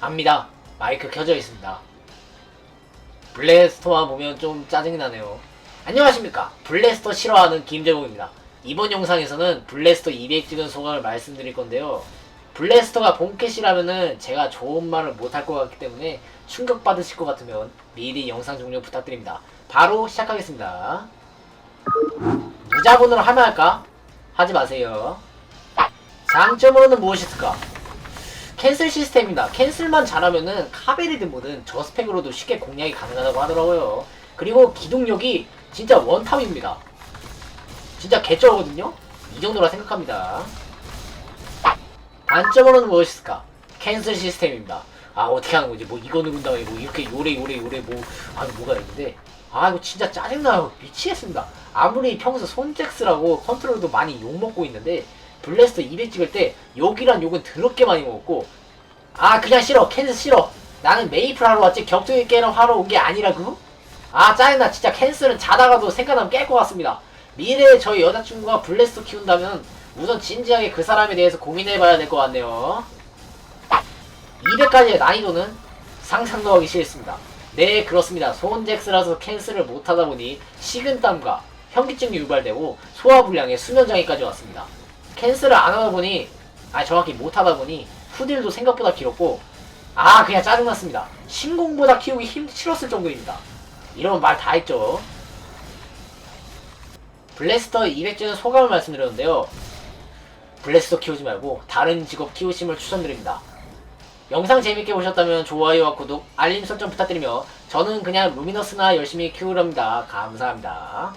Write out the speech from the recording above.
압니다. 마이크 켜져 있습니다. 블래스터만 보면 좀 짜증이 나네요. 안녕하십니까. 블래스터 싫어하는 김재봉입니다. 이번 영상에서는 블래스터 200 찍은 소감을 말씀드릴 건데요. 블래스터가 본캐시라면은 제가 좋은 말을 못할 것 같기 때문에 충격받으실 것 같으면 미리 영상 종료 부탁드립니다. 바로 시작하겠습니다. 무자본으로 하면 할까? 하지 마세요. 장점으로는 무엇이 있을까? 캔슬 시스템입니다. 캔슬만 잘하면은 카베리든 뭐든 저 스펙으로도 쉽게 공략이 가능하다고 하더라고요. 그리고 기동력이 진짜 원탑입니다. 진짜 개쩔거든요? 이 정도라 생각합니다. 단점으로는 무엇이 있을까? 캔슬 시스템입니다. 아 어떻게 하는 거지? 뭐 이거 누른다고 뭐 이렇게 요래 요래 요래 뭐 아니 뭐가 있는데 아 이거 진짜 짜증나요. 미치겠습니다. 아무리 평소 손잭스라고 컨트롤도 많이 욕먹고 있는데 블래스터 200 찍을 때 욕이란 욕은 더럽게 많이 먹었고 아 그냥 싫어. 캔슬 싫어. 나는 메이플 하러 왔지. 격투기 게임 하러 온 게 아니라고. 아 짜증나. 진짜 캔슬은 자다가도 생각나면 깰 것 같습니다. 미래에 저희 여자친구가 블래스터 키운다면 우선 진지하게 그 사람에 대해서 고민해봐야 될 것 같네요. 200까지의 난이도는 상상도 하기 싫습니다. 네 그렇습니다. 소원잭스라서 캔슬을 못하다 보니 식은땀과 현기증이 유발되고 소화불량에 수면장애까지 왔습니다. 캔슬을 안 하다 보니 아 정확히 못 하다 보니 후딜도 생각보다 길었고 아 그냥 짜증났습니다. 신공보다 키우기 힘 싫었을 정도입니다. 이러면 말다 했죠. 블래스터 200주년 소감을 말씀드렸는데요. 블래스터 키우지 말고 다른 직업 키우심을 추천드립니다. 영상 재밌게 보셨다면 좋아요와 구독 알림 설정 부탁드리며 저는 그냥 루미너스나 열심히 키우렵니다. 감사합니다